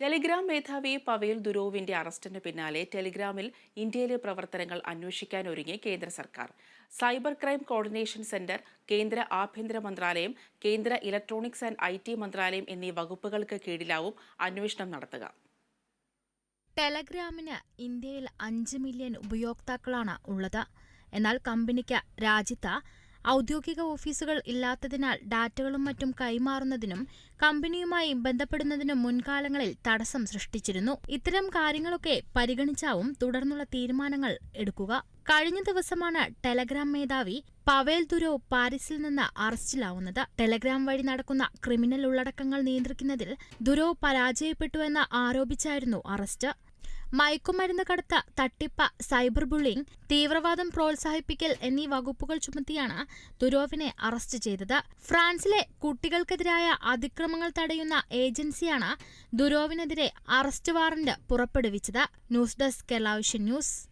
Telegram മേധാവി Pavel ദുരോവിന്റെ അറസ്റ്റിന് പിന്നാലെ ടെലിഗ്രാമിൽ ഇന്ത്യയിലെ പ്രവർത്തനങ്ങൾ അന്വേഷിക്കാൻ ഒരുങ്ങി കേന്ദ്ര സർക്കാർ. സൈബർ ക്രൈം കോർഡിനേഷൻ സെന്റർ കേന്ദ്ര ആഭ്യന്തര മന്ത്രാലയം കേന്ദ്ര ഇലക്ട്രോണിക്സ് ആൻഡ് ഐ ടി മന്ത്രാലയം എന്നീ വകുപ്പുകൾക്ക് കീഴിലാവും അന്വേഷണം നടത്തുക. ടെലഗ്രാമിന് ഇന്ത്യയിൽ അഞ്ച് മില്യൺ ഉപയോക്താക്കളാണ് ഉള്ളത്. എന്നാൽ കമ്പനിക്ക് രാജ്യത്ത് ഔദ്യോഗിക ഓഫീസുകൾ ഇല്ലാത്തതിനാൽ ഡാറ്റകളും മറ്റും കൈമാറുന്നതിനും കമ്പനിയുമായി ബന്ധപ്പെടുന്നതിനും മുൻകാലങ്ങളിൽ തടസ്സം സൃഷ്ടിച്ചിരുന്നു. ഇത്തരം കാര്യങ്ങളൊക്കെ പരിഗണിച്ചാവും തുടർന്നുള്ള തീരുമാനങ്ങൾ എടുക്കുക. കഴിഞ്ഞ ദിവസമാണ് ടെലഗ്രാം മേധാവി പവേൽ ദുരോ പാരീസിൽ നിന്ന് അറസ്റ്റിലാവുന്നത്. ടെലഗ്രാം വഴി നടക്കുന്ന ക്രിമിനൽ ഉള്ളടക്കങ്ങൾ നിയന്ത്രിക്കുന്നതിൽ ദുരോ പരാജയപ്പെട്ടുവെന്ന് ആരോപിച്ചായിരുന്നു അറസ്റ്റ്. മയക്കുമരുന്ന് കടത്ത് തട്ടിപ്പ് സൈബർ ബുള്ളിംഗ് തീവ്രവാദം പ്രോത്സാഹിപ്പിക്കൽ എന്നീ വകുപ്പുകൾ ചുമത്തിയാണ് ദുരോവിനെ അറസ്റ്റ് ചെയ്തത്. ഫ്രാൻസിലെ കുട്ടികൾക്കെതിരായ അതിക്രമങ്ങൾ തടയുന്ന ഏജൻസിയാണ് ദുരോവിനെതിരെ അറസ്റ്റ് വാറന്റ് പുറപ്പെടുവിച്ചത്. ന്യൂസ് ഡെസ്ക് കേരളവിഷു ന്യൂസ്.